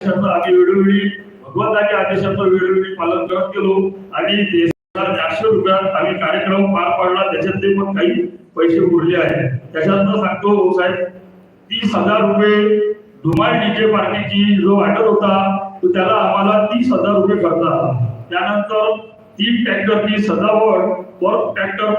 आम्ही वेळोवेळी भगवंताच्या आदेशाचं वेळोवेळी पालन करत गेलो. आणि चारशे रुपयात आम्ही कार्यक्रम पार पाडला. त्याच्यातले पण काही पैसे उरले आहेत. त्याच्यातनं सांगतो हो साहेब तीस हजार रुपये धुमाळ डीजे पार्टीची जो ऑर्डर होता तो त्याला आम्हाला तीस हजार रुपये खर्च आला. त्यानंतर तीन ट्रॅक्टरची सजावट पर ट्रॅक्टर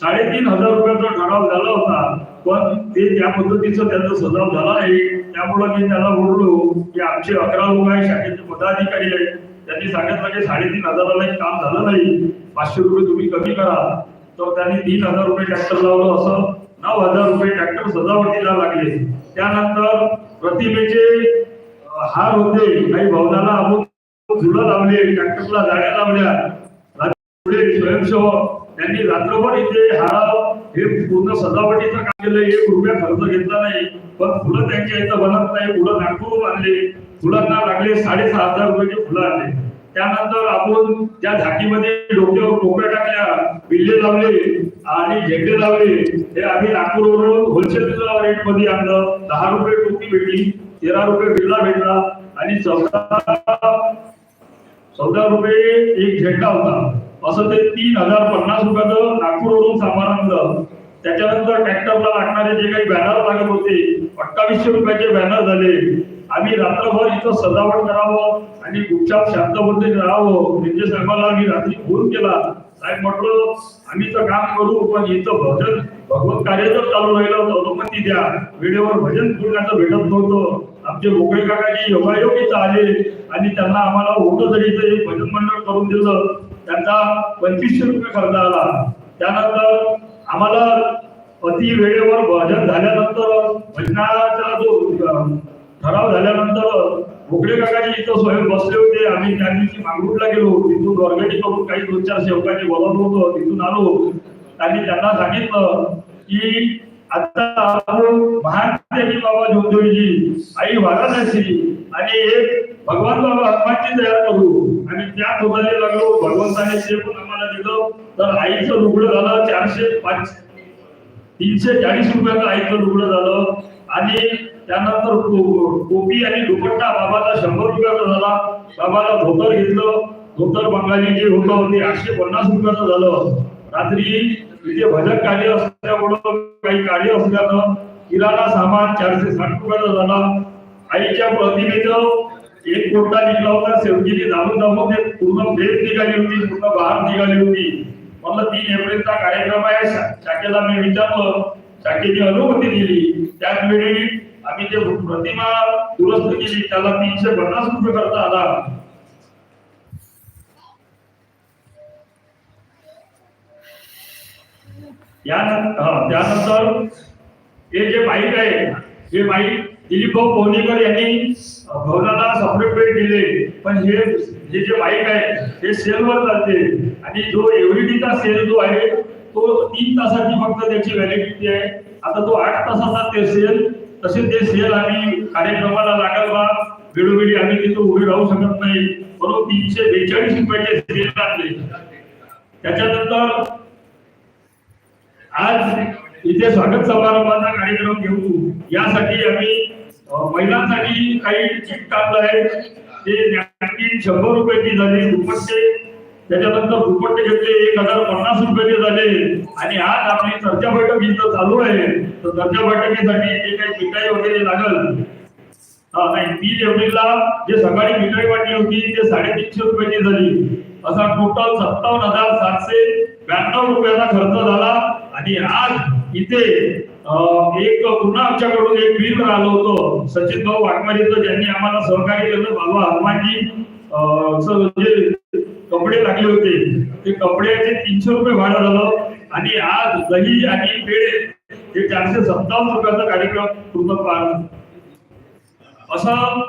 साडेतीन हजार रुपयाचा ठराव झाला होता. पण ते ज्या पद्धतीचं त्यांचा सजाव झाला नाही त्यामुळे मी त्याला बोललो की आमचे अकरा लोक आहे शाखेचे पदाधिकारी आहेत. त्यांनी सांगितलं की साडेतीन हजाराला एक काम झालं नाही पाचशे रुपये तुम्ही कमी करा. तर त्यांनी तीन हजार रुपये ट्रॅक्टर लावलं असं. नऊ हजार रुपये ट्रॅक्टर सजावटीला लागले. त्यानंतर प्रतिमेचे हार होते. काही भवनाला आपण झुलं लावले ट्रॅक्टरला जाळ्या लावल्या. पुढे स्वयंसेवक त्यांनी रात्रभर इथे हारा हे पूर्ण सजावटीचं काम केलं एक रुपया खर्च घेतला नाही. पण फुलं त्यांच्या इथं बनत नाही. फुलं नागपूरहून आणले. फुलांना लागले साडेसहा हजार रुपयाचे फुलं आणले. त्यानंतर आपण त्या झाकीमध्ये डोक्यावर टोप्या टाकल्या बिल्ले लावले आणि झेंडे लावले. हे आम्ही नागपूरवरून होलसेल रेटमध्ये आणलं. दहा रुपये टोपी भेटली तेरा रुपये बिल्ला भेटला आणि चौदा चौदा रुपये एक झेंडा होता. असं ते तीन हजार पन्नास रुपयाचं नागपूरवरून सामान आणलं. त्याच्यानंतर ट्रॅक्टरला लागणारे जे काही बॅनर लागत होते अठ्ठावीसशे रुपयाचे बॅनर झाले. आम्ही रात्रभर इथं सजावट करावं आणि गुपचाप शांत राहावं. म्हणजे साहेबाला आम्ही रात्री फोन केला. साहेब म्हटलं आम्ही तर काम करू पण इथं भजन भगवत कार्य जर चालू राहिलं तर अनुमती द्या. वेळेवर भजन पूर्णाचं भेटत नव्हतं. आमचे मोकळे काकाजी योगायोगीच आले आणि त्यांना आम्हाला ओटझडीचं एक भजन मंडळ करून दिलं. त्यांचा पंचवीसशे रुपये खर्च आला. त्यानंतर आम्हाला अति वेळेवर भजन झाल्यानंतर भजनाचा जो ठराव झाल्यानंतर भोगडे काकाजी इथं स्वयं बसले होते. आम्ही त्या दिवशी मांगरूटला गेलो. तिथून वर्गणी करून काही दोन चार सेवकांनी बोलवलं होतं. तिथून आलो. आणि त्यांना सांगितलं की आता आपण महान बाबा जोंधळीजी आई वाराणसी आणि एक भगवान बाबा हनुमानची तयार करू आणि त्या शोधायला लागलो भगवंताने जे पण आम्हाला दिलं तर आईचं रुग्ण झालं चारशे पाच तीनशे चाळीस रुपयाचं आईचं रुग्ण झालं. आणि त्यानंतर टोपी आणि दुपट्टा बाबाला शंभर रुपयाचा झाला. बाबाला धोतर घेतलं. धोतर बंगाली जे होतं ते आठशे पन्नास रुपयाचं झालं. रात्री तिथे भजन कार्य असल्यामुळं काही कार्य असल्यानं किराणा सामान चारशे साठ रुपयाचा झाला. आईच्या प्रतिमेचं एक कोटा निघला होता शेवटीने जाऊन जाऊन ते पूर्ण भेट निघाली होती पूर्ण बाहेर निघाली होती. म्हणलं तीन एप्रिलचा कार्यक्रम आहे शाखेला मी विचारलं शाखेची अनुमती दिली. त्याच वेळी आम्ही जे प्रतिमा दुरुस्त केली त्याला तीनशे पन्नास रुपये खर्च आला. त्यानंतर हे जे बाईक आहे हे बाईक दिलीप भाऊ पोहणेकर यांनी भवना भवनाला दिले पण हे हे जे माईक आहे हे सेलवर चालते. आणि जो एव्हरीडीचा सेल जो आहे तो तीन तासाची फक्त त्याची व्हॅलिडिटी आहे. आता तो आठ तासाचा ते सेल तसे ते सेल आम्ही कार्यक्रमाला लागल बा. वेळोवेळी आम्ही तिथे उभे राहू शकत नाही. म्हणून तीनशे बेचाळीस रुपयाचे सेल आणले त्याच्यानंतर आज इथे स्वागत समारंभाचा कार्यक्रम घेऊ. यासाठी आम्ही महिलांसाठी काही किट टाकलं आहे ते नॅपकिन शंभर रुपयाची झाली दुपट्टे. त्याच्यानंतर दुपट्टे घेतले एक हजार पन्नास रुपयाचे झाले. आणि आज आपली चर्चा बैठक इथं चालू आहे. तर चर्चा बैठकीसाठी जे काही मिठाई वगैरे लागल हा नाही तीन एप्रिलला जे सकाळी मिठाई वाटली होती ते साडेतीनशे रुपयाची झाली. असा टोटल सत्तावन्न हजार सातशे ब्याण्णव रुपयाचा खर्च झाला. आणि आज इथे एक पुन्हा आमच्याकडून एक बिल आलं होतं. सचिन भाऊ वाघमारीचं ज्यांनी आम्हाला सहकार्य केलं बाबा हनुमानजी जे कपडे लागले होते ते कपड्याचे तीनशे रुपये भाडं झालं आणि आज दही आणि पेढे हे चारशे सत्तावन्न रुपयाचा कार्यक्रम पूर्ण पार असं